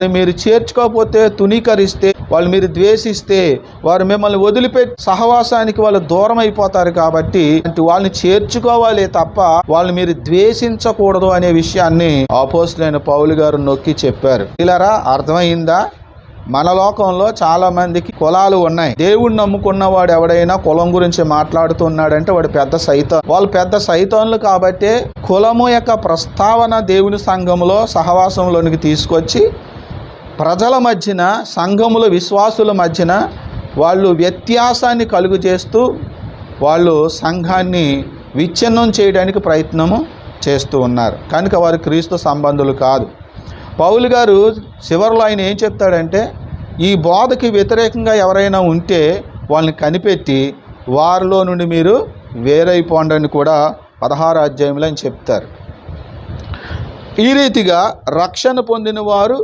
మీరు చేర్చుకోకపోతే తునీకరిస్తే వాళ్ళు మీరు ద్వేషిస్తే వారు మిమ్మల్ని వదిలిపెట్టి సహవాసానికి వాళ్ళు దూరం అయిపోతారు కాబట్టి వాళ్ళని చేర్చుకోవాలి తప్ప వాళ్ళని మీరు ద్వేషించకూడదు అనే విషయాన్ని ఆపోజిట్లైన పౌలు గారు నొక్కి చెప్పారు. ఇలారా అర్థమైందా? మన లోకంలో చాలా మందికి కులాలు ఉన్నాయి. దేవుణ్ణి నమ్ముకున్నవాడు ఎవడైనా కులం గురించి మాట్లాడుతున్నాడంటే వాడు పెద్ద సైతం వాళ్ళు పెద్ద సైతాన్లు కాబట్టే కులము యొక్క ప్రస్తావన దేవుని సంఘంలో సహవాసంలోనికి తీసుకొచ్చి ప్రజల మధ్యన సంఘముల విశ్వాసుల మధ్యన వాళ్ళు వ్యత్యాసాన్ని కలుగు చేస్తూ వాళ్ళు సంఘాన్ని విచ్ఛిన్నం చేయడానికి ప్రయత్నము చేస్తూ ఉన్నారు. కనుక వారు క్రీస్తు సంబంధులు కాదు. పౌలు గారు చివరిలో ఆయన ఏం చెప్తాడంటే ఈ బోధకి వ్యతిరేకంగా ఎవరైనా ఉంటే వాళ్ళని కనిపెట్టి వారిలో నుండి మీరు వేరైపోండి అని కూడా పదహారు అధ్యాయంలో అని చెప్తారు. ఈ రీతిగా రక్షణ పొందిన వారు